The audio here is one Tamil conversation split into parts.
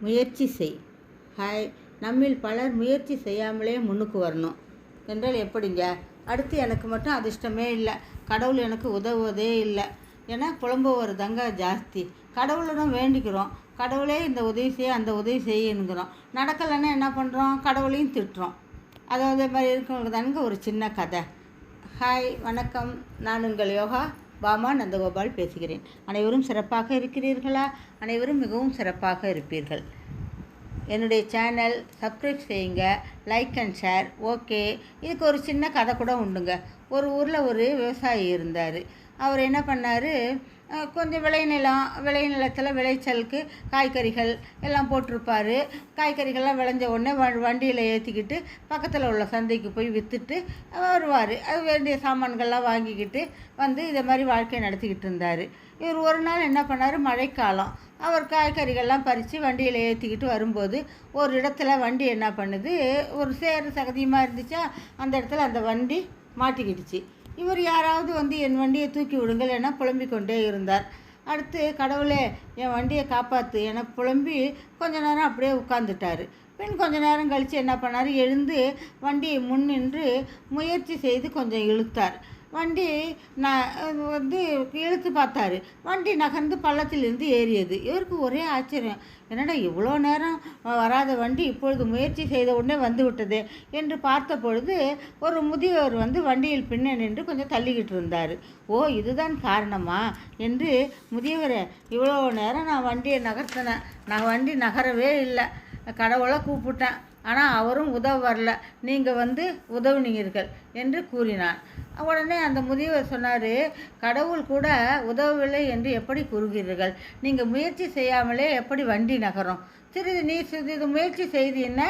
முயற்சி செய். ஹாய். நம்மில் பலர் முயற்சி செய்யாமலே முன்னுக்கு வரணும். என்றால் எப்படிங்க? அடுத்து எனக்கு மட்டும் அதிர்ஷ்டமே இல்லை. கடவுள் எனக்கு உதவுவதே இல்லை. ஏன்னா புலம்புவர் தங்க ஜாஸ்தி. கடவுளிடம் வேண்டிக்கிறோம். கடவுளே இந்த உதவி செய்ய அந்த உதவி செய்யணுங்கிறோம் நடக்கலைன்னா என்ன பண்ணுறோம் கடவுளையும் திட்டுறோம். அதாவது மாதிரி இருக்கிறவங்க தானுங்க ஒரு சின்ன கதை. ஹாய். வணக்கம். நான் உங்கள் யோகா. பாமா நந்தகோபால் பேசுகிறேன். அனைவரும் சிறப்பாக இருக்கிறீர்களா? அனைவரும் மிகவும் சிறப்பாக இருப்பீர்கள். என்னுடைய சேனல் சப்ஸ்கிரைப் செய்யுங்க. லைக் அண்ட் ஷேர் ஓகே இதுக்கு ஒரு சின்ன கதை கூட உண்டுங்க. ஒரு ஊரில் ஒரு விவசாயி இருந்தார். அவர் என்ன பண்ணார்? கொஞ்சம் விளைநிலம் விளைநிலத்தில் விளைச்சலுக்கு காய்கறிகள் எல்லாம் போட்டிருப்பார். காய்கறிகள்லாம் விளைஞ்ச உடனே வ வண்டியில் ஏற்றிக்கிட்டு பக்கத்தில் உள்ள சந்தைக்கு போய் விற்றுட்டு வருவார். அது வேண்டிய சாமான்கள்லாம் வாங்கிக்கிட்டு வந்து இதை மாதிரி வாழ்க்கையை நடத்திக்கிட்டு இருந்தார். இவர் ஒரு நாள் என்ன பண்ணார்? மழைக்காலம். அவர் காய்கறிகள்லாம் பறித்து வண்டியில் ஏற்றிக்கிட்டு வரும்போது ஒரு இடத்துல வண்டி என்ன பண்ணுது? ஒரு சேறு சகதியமாக இருந்துச்சா? அந்த இடத்துல அந்த வண்டி மாட்டிக்கிடுச்சு. இவர் யாராவது வந்து என் வண்டியை தூக்கி விடுங்கள் என புலம்பிக் கொண்டே இருந்தார். அடுத்து கடவுளே என் வண்டியை காப்பாற்று என புலம்பி கொஞ்ச நேரம் அப்படியே உட்காந்துட்டார் பின் கொஞ்ச நேரம் கழித்து என்ன பண்ணார்? எழுந்து வண்டியை முன்னின்று முயற்சி செய்து கொஞ்சம் இழுத்தார். வண்டி ந வந்து இழுத்து பார்த்தாரு. வண்டி நகர்ந்து பள்ளத்திலிருந்து ஏறியது. இவருக்கு ஒரே ஆச்சரியம். என்னடா இவ்வளோ நேரம் வராத வண்டி இப்பொழுது முயற்சி செய்த உடனே வந்து விட்டது என்று பார்த்த பொழுது ஒரு முதியவர் வந்து வண்டியில் பின்ன நின்று கொஞ்சம் தள்ளிக்கிட்டு இருந்தார். ஓ இதுதான் காரணமா என்று முதியவரை இவ்வளோ நேரம் நான் வண்டியை நகர்த்தினேன் நான் வண்டி நகரவே இல்லை. கடவுளை கூப்பிட்டேன். ஆனால் அவரும் உதவ வரல. நீங்கள் வந்து உதவுனீர்கள் என்று கூறினார் உடனே அந்த முதியவர் சொன்னார் கடவுள் கூட உதவவில்லை என்று எப்படி கூறுகிறீர்கள்? நீங்கள் முயற்சி செய்யாமலே எப்படி வண்டி நகரும்? சிறிது நீ சிறிது முயற்சி செய்தீன்னா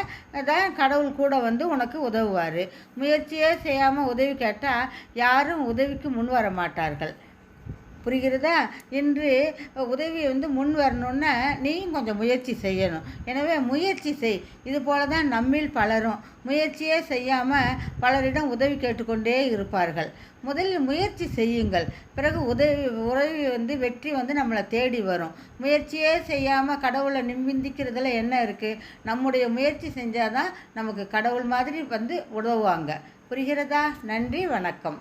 தான் கடவுள் கூட வந்து உனக்கு உதவுவார். முயற்சியே செய்யாமல் உதவி கேட்டால் யாரும் உதவிக்கு முன் வர மாட்டார்கள். புரிகிறதா? இன்று உதவி வந்து முன் வரணுன்னா நீயும் கொஞ்சம் முயற்சி செய்யணும். எனவே முயற்சி செய். இது போல தான் நம்மில் பலரும். முயற்சியே செய்யாமல் பலரிடம் உதவி கேட்டுக்கொண்டே இருப்பார்கள். முதலில் முயற்சி செய்யுங்கள். பிறகு உதவி உதவி வந்து வெற்றி வந்து நம்மளை தேடி வரும். முயற்சியே செய்யாமல் கடவுளை நிம்பிந்திக்கிறதுல என்ன இருக்குது நம்முடைய முயற்சி செஞ்சால் தான் நமக்கு கடவுள் மாதிரி வந்து உதவுவாங்க. புரிகிறதா? நன்றி வணக்கம்.